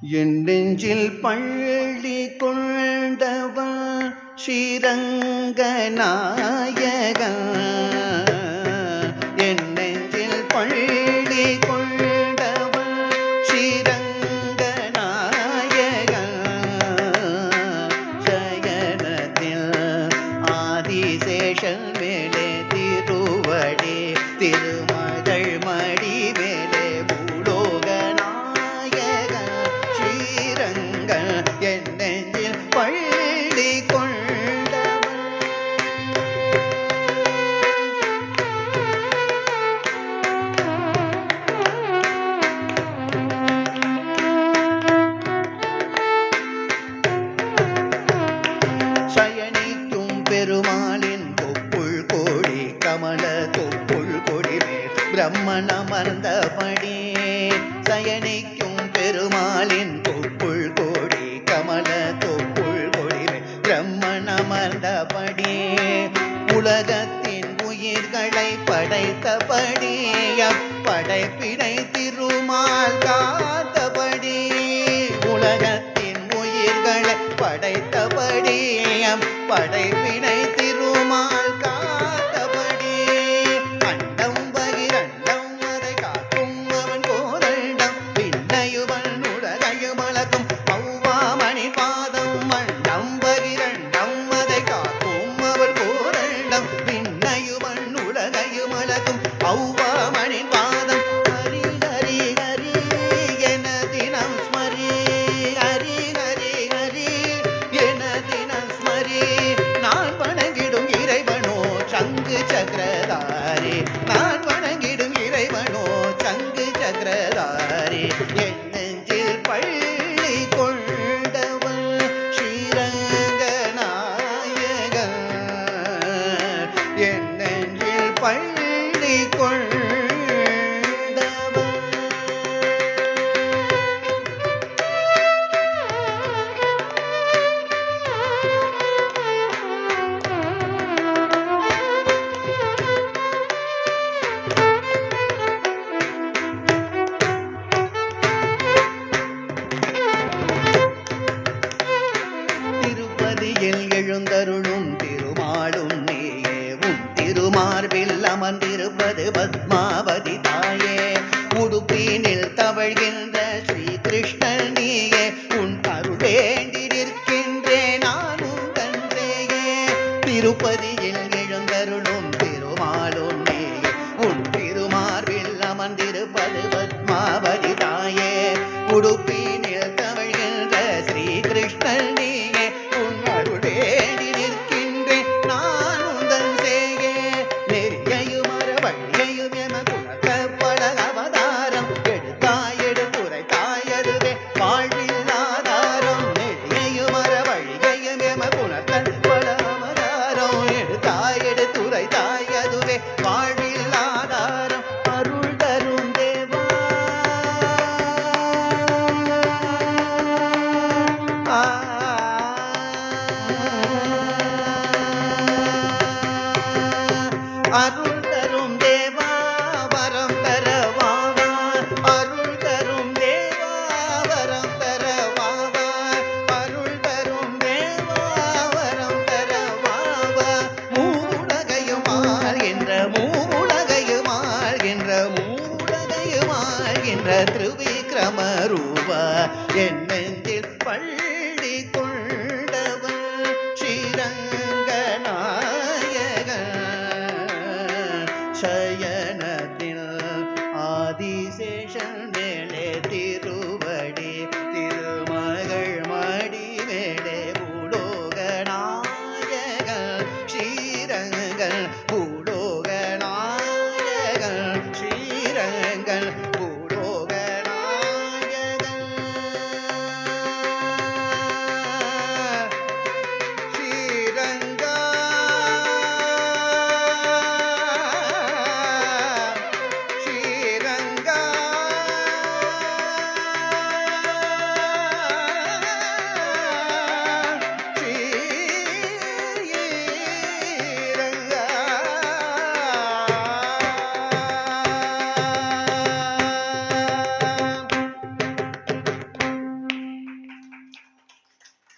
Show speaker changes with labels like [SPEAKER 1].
[SPEAKER 1] என் நெஞ்சில் பள்ளி கொண்டவன் ஸ்ரீரங்க கமல தொப்புள் கொடி மேல் பிரம்மன் அமர்ந்தபடி சயனிக்கும் பெருமாளின் தொப்புள் கொடி கமல தொப்புள் கொடிவே மேல் பிரம்மன் அமர்ந்தபடி உலகத்தின் உயிர்களை படைத்தபடி படைப்பினை திருமால் காத்தபடி உலகத்தின் உயிர்களை படைத்தபடி படைப்பினை பள்ளி திருமார்பில் அமர்ந்திருப்பது பத்மாவதி தாயே. உடுப்பினில் தவழ்கின்ற ஸ்ரீ கிருஷ்ணன் நீயே. உன் அருள் வேண்டி நிற்கின்றேன் நான் உந்தன் திருப்பதியில் எழுந்தருளும் திருமாலும் நீயே. உன் திருமார்பில் அமர்ந்திருப்பது பத்மாவதி தாயே. உடுப்பினில் அருள் தரும் தேவா வரம் தரவாவா அருள் தரும் தேவா வரம் தரவாவா அருள் தரும் தேவா வரம் தரவாவா மூலகையுமாள் என்ற மூலகையுமாள் என்ற மூலகையுமாள் என்ற திருவிக்ரம ரூபா என் நெஞ்சில் பள்ளி